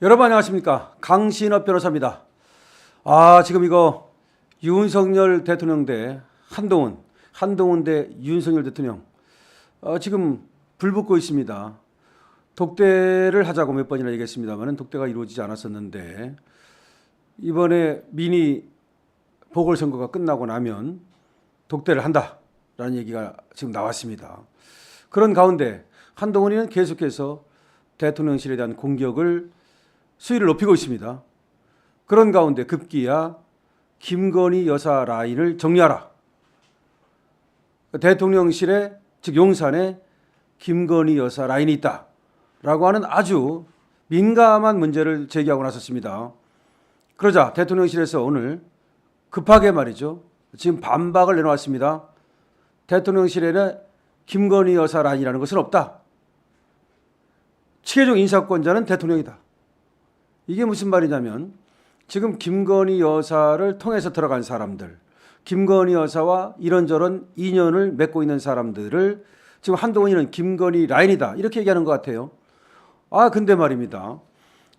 여러분 안녕하십니까 강신업 변호사입니다. 아 지금 이거 윤석열 대통령 대 한동훈, 한동훈 대 윤석열 대통령 어, 지금 불 붙고 있습니다. 독대를 하자고 몇 번이나 얘기했습니다만은 독대가 이루어지지 않았었는데 이번에 미니 보궐선거가 끝나고 나면 독대를 한다라는 얘기가 지금 나왔습니다. 그런 가운데 한동훈이는 계속해서 대통령실에 대한 공격을 수위를 높이고 있습니다. 그런 가운데 급기야 김건희 여사 라인을 정리하라. 대통령실에 즉 용산에 김건희 여사 라인이 있다라고 하는 아주 민감한 문제를 제기하고 나섰습니다. 그러자 대통령실에서 오늘 급하게 말이죠. 지금 반박을 내놓았습니다. 대통령실에는 김건희 여사 라인이라는 것은 없다. 최종 인사권자는 대통령이다. 이게 무슨 말이냐면 지금 김건희 여사를 통해서 들어간 사람들, 김건희 여사와 이런저런 인연을 맺고 있는 사람들을 지금 한동훈이는 김건희 라인이다 이렇게 얘기하는 것 같아요. 아 근데 말입니다.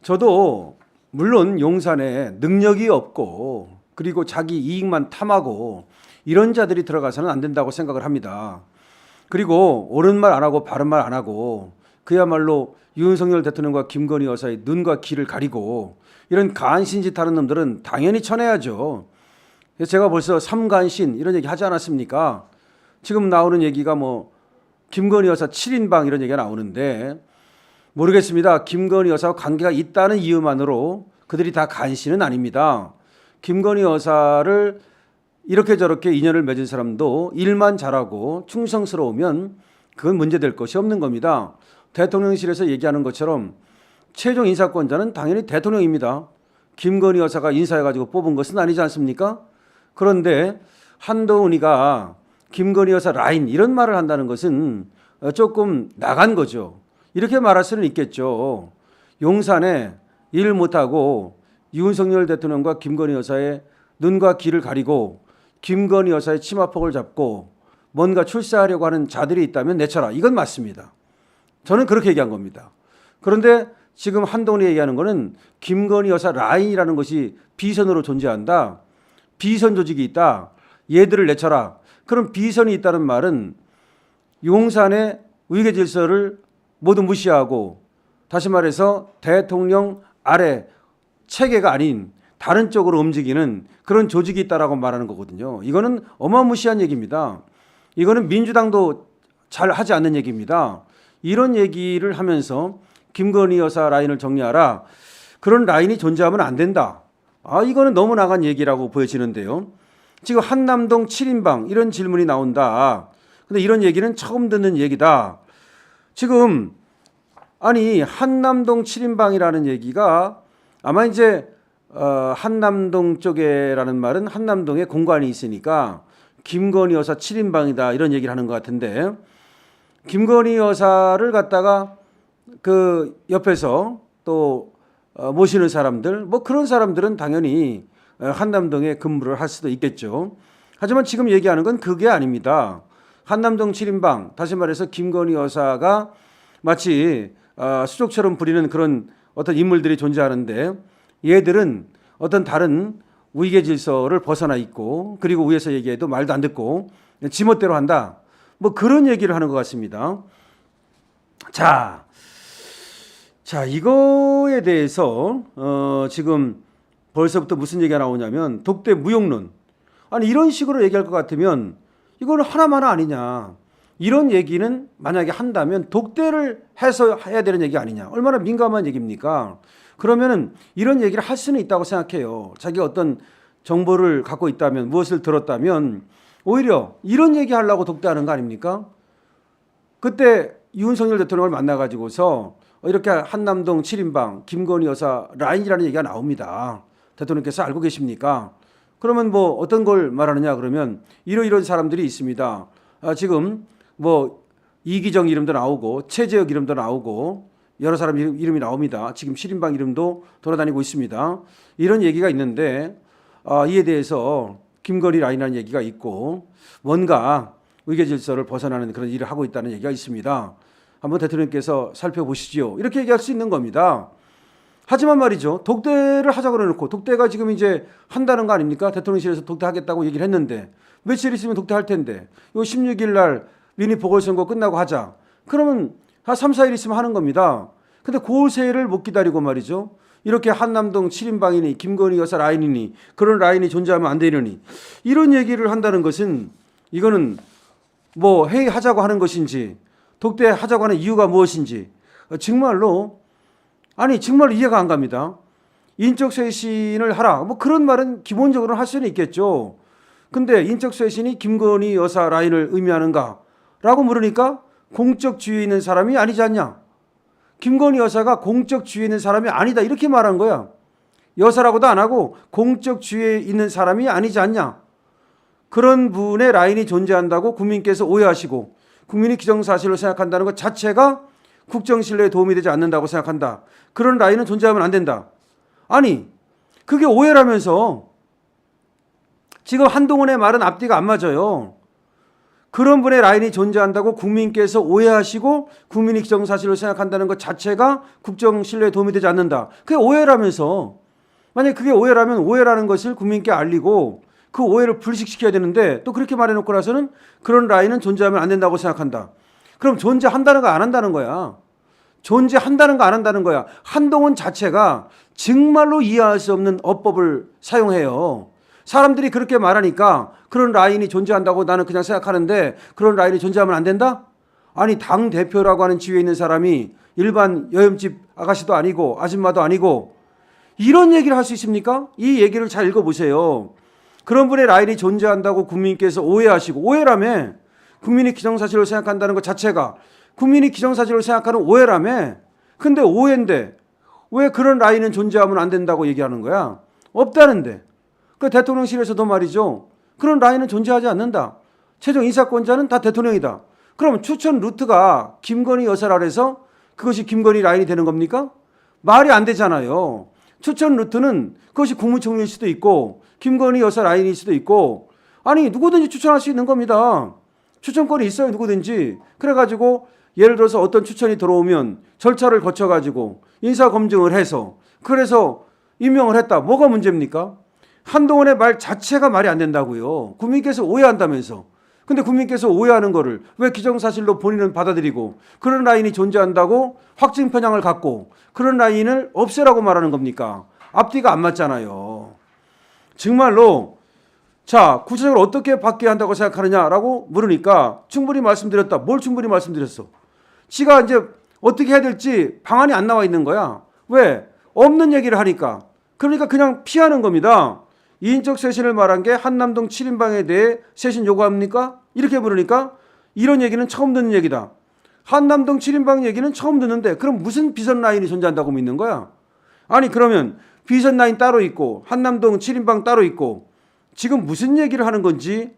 저도 물론 용산에 능력이 없고 그리고 자기 이익만 탐하고 이런 자들이 들어가서는 안 된다고 생각을 합니다. 그리고 옳은 말 안 하고 바른 말 안 하고 그야말로 윤석열 대통령과 김건희 여사의 눈과 귀를 가리고 이런 간신 짓 하는 놈들은 당연히 쳐내야죠. 제가 벌써 삼간신 이런 얘기 하지 않았습니까? 지금 나오는 얘기가 뭐 김건희 여사 7인방 이런 얘기가 나오는데 모르겠습니다. 김건희 여사와 관계가 있다는 이유만으로 그들이 다 간신은 아닙니다. 김건희 여사를 이렇게 저렇게 인연을 맺은 사람도 일만 잘하고 충성스러우면 그건 문제될 것이 없는 겁니다. 대통령실에서 얘기하는 것처럼 최종 인사권자는 당연히 대통령입니다. 김건희 여사가 인사해가지고 뽑은 것은 아니지 않습니까? 그런데 한동훈이가 김건희 여사 라인 이런 말을 한다는 것은 조금 나간 거죠. 이렇게 말할 수는 있겠죠. 용산에 일 못하고 윤석열 대통령과 김건희 여사의 눈과 귀를 가리고 김건희 여사의 치마폭을 잡고 뭔가 출세하려고 하는 자들이 있다면 내쳐라. 이건 맞습니다. 저는 그렇게 얘기한 겁니다. 그런데 지금 한동훈이 얘기하는 거는 김건희 여사 라인이라는 것이 비선으로 존재한다. 비선 조직이 있다. 얘들을 내쳐라. 그럼 비선이 있다는 말은 용산의 위계 질서를 모두 무시하고 다시 말해서 대통령 아래 체계가 아닌 다른 쪽으로 움직이는 그런 조직이 있다라고 말하는 거거든요. 이거는 어마무시한 얘기입니다. 이거는 민주당도 잘 하지 않는 얘기입니다. 이런 얘기를 하면서 김건희 여사 라인을 정리하라. 그런 라인이 존재하면 안 된다. 아, 이거는 너무 나간 얘기라고 보여지는데요. 지금 한남동 7인방 이런 질문이 나온다. 근데 이런 얘기는 처음 듣는 얘기다. 지금 아니 한남동 7인방이라는 얘기가 아마 이제 어, 한남동 쪽에라는 말은 한남동에 공간이 있으니까 김건희 여사 7인방이다 이런 얘기를 하는 것 같은데 김건희 여사를 갖다가 그 옆에서 또 어, 모시는 사람들 뭐 그런 사람들은 당연히 어, 한남동에 근무를 할 수도 있겠죠. 하지만 지금 얘기하는 건 그게 아닙니다. 한남동 7인방 다시 말해서 김건희 여사가 마치 어, 수족처럼 부리는 그런 어떤 인물들이 존재하는데 얘들은 어떤 다른 위계 질서를 벗어나 있고 그리고 위에서 얘기해도 말도 안 듣고 지멋대로 한다. 뭐 그런 얘기를 하는 것 같습니다. 자, 자 이거에 대해서 어, 지금 벌써부터 무슨 얘기가 나오냐면 독대 무용론. 아니 이런 식으로 얘기할 것 같으면 이거는 하나만 아니냐. 이런 얘기는 만약에 한다면 독대를 해서 해야 되는 얘기 아니냐. 얼마나 민감한 얘기입니까? 그러면은 이런 얘기를 할 수는 있다고 생각해요. 자기가 어떤 정보를 갖고 있다면 무엇을 들었다면 오히려 이런 얘기 하려고 독대하는 거 아닙니까? 그때 윤석열 대통령을 만나가지고서 이렇게 한남동 7인방 김건희 여사 라인이라는 얘기가 나옵니다. 대통령께서 알고 계십니까? 그러면 뭐 어떤 걸 말하느냐 그러면 이러이런 사람들이 있습니다. 아, 지금 뭐 이기정 이름도 나오고 최재혁 이름도 나오고 여러 사람 이름, 이름이 나옵니다. 지금 7인방 이름도 돌아다니고 있습니다. 이런 얘기가 있는데 아, 이에 대해서 김건희 라인이라는 얘기가 있고 뭔가 의계 질서를 벗어나는 그런 일을 하고 있다는 얘기가 있습니다. 한번 대통령께서 살펴보시지요. 이렇게 얘기할 수 있는 겁니다. 하지만 말이죠. 독대를 하자 그래놓고 독대가 지금 이제 한다는 거 아닙니까? 대통령실에서 독대하겠다고 얘기를 했는데 며칠 있으면 독대할 텐데 요 16일 날 미니 보궐선거 끝나고 하자. 그러면 한 3, 4일 있으면 하는 겁니다. 근데 그 세를 못 기다리고 말이죠. 이렇게 한남동 7인방이니 김건희 여사 라인이니 그런 라인이 존재하면 안 되느니 이런 얘기를 한다는 것은 이거는 뭐 회의하자고 하는 것인지 독대하자고 하는 이유가 무엇인지 어, 정말로 아니 정말 이해가 안 갑니다. 인적 쇄신을 하라. 뭐 그런 말은 기본적으로 할 수는 있겠죠. 근데 인적 쇄신이 김건희 여사 라인을 의미하는가라고 물으니까 공적 지위에 있는 사람이 아니지 않냐. 김건희 여사가 공적 지위에 있는 사람이 아니다 이렇게 말한 거야. 여사라고도 안 하고 공적 지위에 있는 사람이 아니지 않냐. 그런 분의 라인이 존재한다고 국민께서 오해하시고 국민이 기정사실로 생각한다는 것 자체가 국정 신뢰에 도움이 되지 않는다고 생각한다. 그런 라인은 존재하면 안 된다. 아니, 그게 오해라면서 지금 한동훈의 말은 앞뒤가 안 맞아요. 그런 분의 라인이 존재한다고 국민께서 오해하시고 국민이 기정사실로 생각한다는 것 자체가 국정 신뢰에 도움이 되지 않는다. 그게 오해라면서 만약 그게 오해라면 오해라는 것을 국민께 알리고 그 오해를 불식시켜야 되는데 또 그렇게 말해놓고 나서는 그런 라인은 존재하면 안 된다고 생각한다. 그럼 존재한다는 거 안 한다는 거야. 존재한다는 거 안 한다는 거야. 한동훈 자체가 정말로 이해할 수 없는 어법을 사용해요. 사람들이 그렇게 말하니까 그런 라인이 존재한다고 나는 그냥 생각하는데 그런 라인이 존재하면 안 된다? 아니 당 대표라고 하는 지위에 있는 사람이 일반 여염집 아가씨도 아니고 아줌마도 아니고 이런 얘기를 할 수 있습니까? 이 얘기를 잘 읽어보세요. 그런 분의 라인이 존재한다고 국민께서 오해하시고 오해라며 국민이 기정사실로 생각한다는 것 자체가 국민이 기정사실로 생각하는 오해라며 근데 오해인데 왜 그런 라인은 존재하면 안 된다고 얘기하는 거야? 없다는데 그 대통령실에서도 말이죠 그런 라인은 존재하지 않는다 최종 인사권자는 다 대통령이다 그럼 추천 루트가 김건희 여사라 해서 그것이 김건희 라인이 되는 겁니까? 말이 안 되잖아요 추천 루트는 그것이 국무총리일 수도 있고 김건희 여사 라인일 수도 있고 아니 누구든지 추천할 수 있는 겁니다. 추천권이 있어요 누구든지. 그래가지고 예를 들어서 어떤 추천이 들어오면 절차를 거쳐가지고 인사 검증을 해서 그래서 임명을 했다. 뭐가 문제입니까? 한동훈의 말 자체가 말이 안 된다고요. 국민께서 오해한다면서. 근데 국민께서 오해하는 거를 왜 기정사실로 본인은 받아들이고 그런 라인이 존재한다고 확증 편향을 갖고 그런 라인을 없애라고 말하는 겁니까? 앞뒤가 안 맞잖아요. 정말로 자 구체적으로 어떻게 바뀌어야 한다고 생각하느냐라고 물으니까 충분히 말씀드렸다. 뭘 충분히 말씀드렸어? 지가 이제 어떻게 해야 될지 방안이 안 나와 있는 거야. 왜? 없는 얘기를 하니까. 그러니까 그냥 피하는 겁니다. 인적 쇄신을 말한 게 한남동 7인방에 대해 쇄신 요구합니까? 이렇게 물으니까 이런 얘기는 처음 듣는 얘기다. 한남동 7인방 얘기는 처음 듣는데 그럼 무슨 비선 라인이 존재한다고 믿는 거야? 아니 그러면 비선 라인 따로 있고 한남동 7인방 따로 있고 지금 무슨 얘기를 하는 건지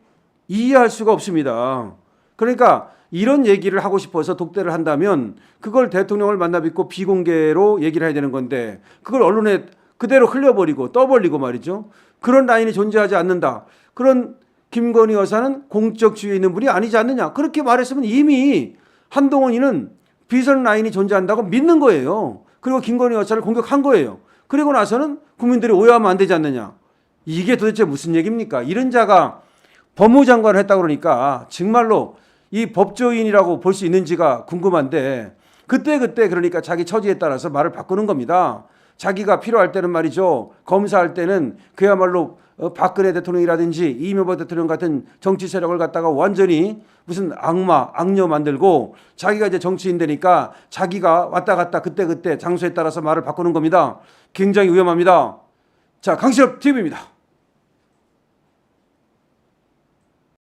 이해할 수가 없습니다. 그러니까 이런 얘기를 하고 싶어서 독대를 한다면 그걸 대통령을 만나 뵙고 비공개로 얘기를 해야 되는 건데 그걸 언론에 그대로 흘려버리고 떠벌리고 말이죠. 그런 라인이 존재하지 않는다. 그런 김건희 여사는 공적 지위에 있는 분이 아니지 않느냐. 그렇게 말했으면 이미 한동훈이는 비선 라인이 존재한다고 믿는 거예요. 그리고 김건희 여사를 공격한 거예요. 그리고 나서는 국민들이 오해하면 안 되지 않느냐. 이게 도대체 무슨 얘기입니까? 이런 자가 법무장관을 했다 그러니까 정말로 이 법조인이라고 볼 수 있는지가 궁금한데 그때 그때 그러니까 자기 처지에 따라서 말을 바꾸는 겁니다. 자기가 필요할 때는 말이죠. 검사할 때는 그야말로 어, 박근혜 대통령이라든지 이명박 대통령 같은 정치 세력을 갖다가 완전히 무슨 악마, 악녀 만들고 자기가 이제 정치인 되니까 자기가 왔다 갔다 그때 그때 장소에 따라서 말을 바꾸는 겁니다. 굉장히 위험합니다. 자, 강실업 TV입니다.